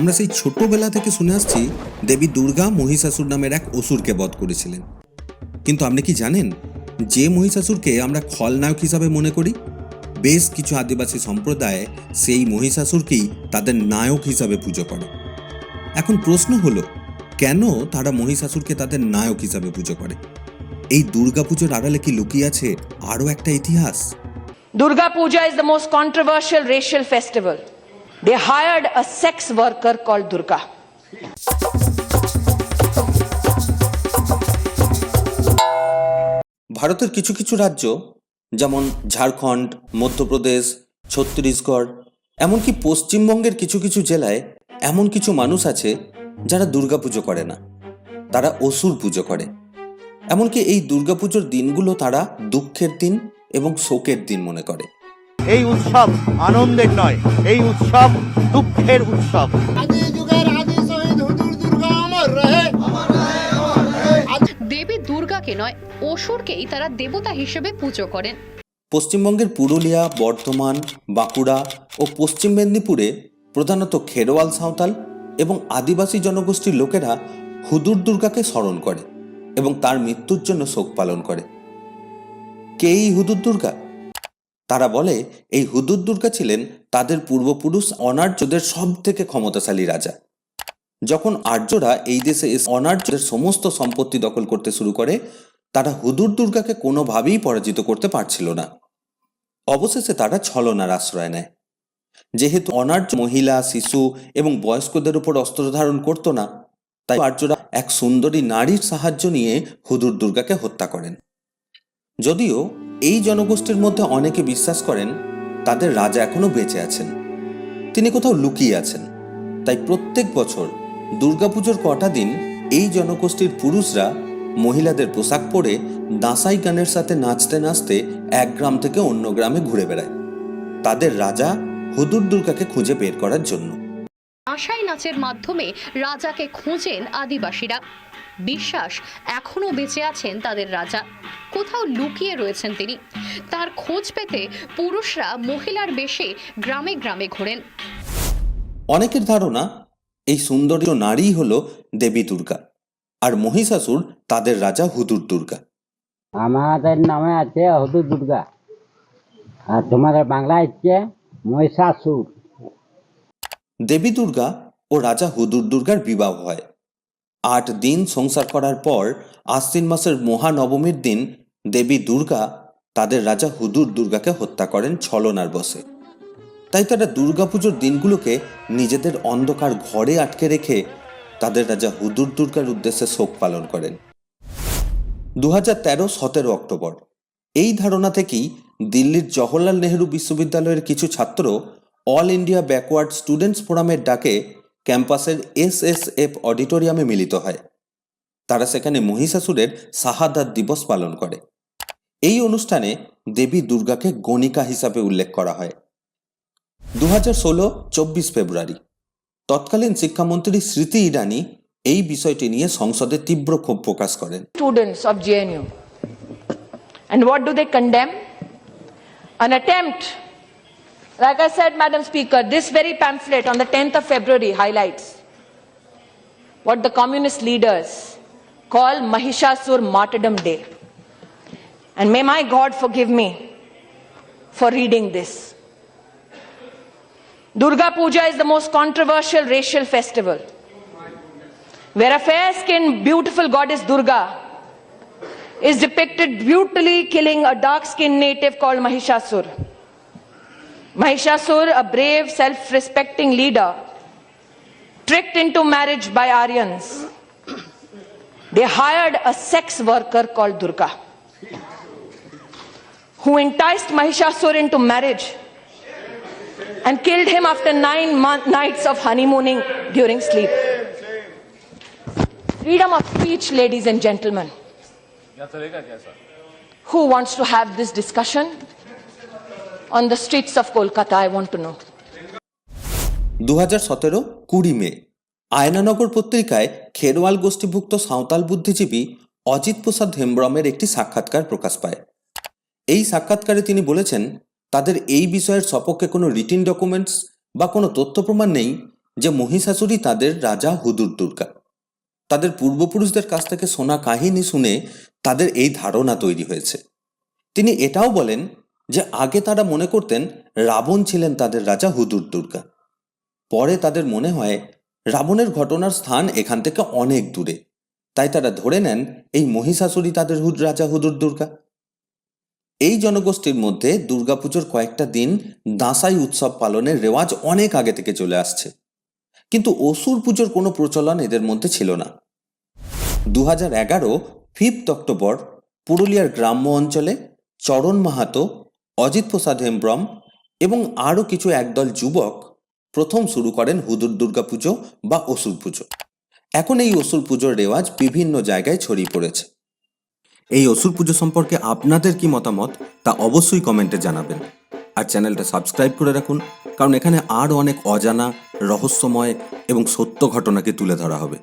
আমরা সেই ছোটবেলা থেকে শুনে আসছি দেবী দুর্গা মহিষাসুর নামের এক অসুরকে বধ করেছিলেন। কিন্তু আপনি কি জানেন, যে মহিষাসুরকে আমরা খলনায়ক হিসাবে মনে করি? বেশ কিছু আদিবাসী সম্প্রদায় সেই মহিষাসুরকেই তাদের নায়ক হিসাবে পুজো করে। এখন প্রশ্ন হলো, কেন তারা মহিষাসুরকে তাদের নায়ক হিসাবে পুজো করে? এই দুর্গাপুজোর আড়ালে কি লুকিয়ে আছে আরও একটা ইতিহাস? Durga Puja is the most controversial racial festival. They hired a sex worker called Durga. ভারতের কিছু কিছু রাজ্য, যেমন ঝাড়খণ্ড, মধ্যপ্রদেশ, ছত্তিশগড়, এমনকি পশ্চিমবঙ্গের কিছু কিছু জেলায় এমন কিছু মানুষ আছে যারা দুর্গাপুজো করে না। তারা অসুর পুজো করে। এমনকি এই দুর্গাপুজোর দিনগুলো তারা দুঃখের দিন এবং শোকের দিন মনে করে। এই উৎসব আনন্দের নয় এই উৎসব দুঃখের উৎসব। আদি যুগের আদি শহীদ হুজুর দুর্গা অমর রহে। দেবী দুর্গাকে নয় অসুরকেই তারা দেবতা হিসেবে পুজো করেন। পশ্চিমবঙ্গের পুরুলিয়া বর্ধমান বাঁকুড়া ও পশ্চিম মেদিনীপুরে প্রধানত খেরোয়াল সাঁওতাল এবং আদিবাসী জনগোষ্ঠীর লোকেরা হুদুর দুর্গাকে স্মরণ করে এবং তার মৃত্যুর জন্য শোক পালন করে। কে এই হুদুর দুর্গা? তারা বলে, এই হুদুর দুর্গা ছিলেন তাদের পূর্বপুরুষ অনার্যদের সব থেকে ক্ষমতাশালী রাজা। যখন আর্যরা এই দেশে অনার্যদের সমস্ত সম্পত্তি দখল করতে শুরু করে, তারা হুদুর দুর্গাকে কোনোভাবেই পরাজিত করতে পারছিল না। অবশেষে তারা ছলনার আশ্রয় নেয়। যেহেতু অনার্য মহিলা, শিশু এবং বয়স্কদের উপর অস্ত্র ধারণ করত না, তাই আর্যরা এক সুন্দরী নারীর সাহায্য নিয়ে হুদুর দুর্গাকে হত্যা করেন। যদিও এই জনগোষ্ঠীর মধ্যে অনেকে বিশ্বাস করেন তাদের রাজা এখনও বেঁচে আছেন। তিনি কোথাও লুকিয়ে আছেন। তাই প্রত্যেক বছর দুর্গাপুজোর কটা দিন এই জনগোষ্ঠীর পুরুষরা মহিলাদের পোশাক পরে দাসাই গানের সাথে নাচতে নাচতে এক গ্রাম থেকে অন্য গ্রামে ঘুরে বেড়ায়। তাদের রাজা হুদুর দুর্গাকে খুঁজে বের করার জন্য। আশাই নাচের মাধ্যমে রাজাকে খুঁজেন আদিবাসীরা। বিশ্বাস এখনও বেঁচে আছেন তাদের রাজা। কোথাও লুকিয়ে রয়েছেন তিনি। তার খোঁজ পেতে পুরুষরা মহিলার বেশে গ্রামে গ্রামে ঘোরেন। অনেকের ধারণা এই সুন্দরী নারী হলো দেবী দুর্গা আর মহিষাসুর তাদের রাজা হুদুর দুর্গা। আমাদের নামে আছে হুদুর দুর্গা আর তোমাদের বাংলায় হচ্ছে মহিষাসুর। দেবী দুর্গা ও রাজা হুদুর দুর্গার বিবাহ হয়। আট দিন সংসার করার পর আশ্বিন মাসের মহানবমীর দিন দেবী দুর্গা তাদের রাজা হুদুর দুর্গাকে হত্যা করেন ছলনার বসে। তাই তারা দুর্গাপুজোর দিনগুলোকে নিজেদের অন্ধকার ঘরে আটকে রেখে তাদের রাজা হুদুর দুর্গার উদ্দেশ্যে শোক পালন করেন। দু হাজার তেরো সতেরো অক্টোবর। এই ধারণা থেকেই দিল্লির জওহরলাল নেহরু বিশ্ববিদ্যালয়ের কিছু ছাত্র অল ইন্ডিয়া ব্যাকওয়ার্ড স্টুডেন্টস ফোরামের ডাকে ক্যাম্পাসের এস এস এফ অডিটোরিয়ামে মিলিত হয় তারা সেখানে মহিষাসুরের শাহাদাত দিবস পালন করে এই অনুষ্ঠানে দেবী দুর্গাকে গণিকা হিসাবে উল্লেখ করা হয় দু হাজার ষোলো চব্বিশ ফেব্রুয়ারি তৎকালীন শিক্ষামন্ত্রী স্মৃতি ইরানি এই বিষয়টি নিয়ে সংসদে তীব্র ক্ষোভ প্রকাশ করেন Students of JNU. And what do they condemn? An attempt. Like I said, Madam Speaker, this very pamphlet on the 10th of February highlights what the communist leaders call Mahishasur Martyrdom Day. And may my God forgive me for reading this. Durga Puja is the most controversial racial festival where a fair skinned, beautiful goddess Durga is depicted brutally killing a dark skinned native called Mahishasur. Mahishasur, a brave, self respecting leader, tricked into marriage by Aryans. They hired a sex worker called Durga, who enticed Mahishasur into marriage and killed him after nine month, nights of honeymooning during sleep. Freedom of speech, ladies and gentlemen. Who wants to have this discussion? On the streets of Kolkata, I want to know. দু হাজার সতেরো কুড়ি মে আয়নানগর পত্রিকায় খেরওয়াল গোষ্ঠীভুক্ত সাঁওতাল বুদ্ধিজীবী অজিত প্রসাদ হেমব্রমের একটি সাক্ষাৎকার প্রকাশ পায়। এই সাক্ষাৎকারে তিনি বলেছেন তাদের এই বিষয়ের সপক্ষে কোনো রিটিন ডকুমেন্টস বা কোনো তথ্য প্রমাণ নেই যে মহিষাসুরই তাদের রাজা হুদুর দুর্গা। তাদের পূর্বপুরুষদের কাছ থেকে শোনা কাহিনী শুনে তাদের এই ধারণা তৈরি হয়েছে। তিনি এটাও বলেন যে আগে তারা মনে করতেন রাবণ ছিলেন তাদের রাজা হুদুর দুর্গা। পরে তাদের মনে হয় রাবণের ঘটনার স্থান এখান থেকে অনেক দূরে। তাই তারা ধরে নেন এই মহিষাসুরই তাদের হুদ, রাজা হুদুর দুর্গা। এই জনগোষ্ঠীর মধ্যে দুর্গাপুজোর কয়েকটা দিন দাঁসাই উৎসব পালনের রেওয়াজ অনেক আগে থেকে চলে আসছে। কিন্তু অসুর পুজোর কোনো প্রচলন এদের মধ্যে ছিল না। দু হাজার এগারো ফিফথ অক্টোবর, পুরুলিয়ার গ্রাম্য অঞ্চলে চরণ মাহাতো অজিত প্রসাদ হেমব্রম এবং আরও কিছু একদল যুবক প্রথম শুরু করেন হুদুর দুর্গা পুজো বা অসুর পুজো। এখন এই অসুর পুজোর রেওয়াজ বিভিন্ন জায়গায় ছড়িয়ে পড়েছে। এই অসুর পুজো সম্পর্কে আপনাদের কি মতামত তা অবশ্যই কমেন্টে জানাবেন। আর চ্যানেলটা সাবস্ক্রাইব করে রাখুন, কারণ এখানে আরও অনেক অজানা, রহস্যময় এবং সত্য ঘটনাকে তুলে ধরা হবে।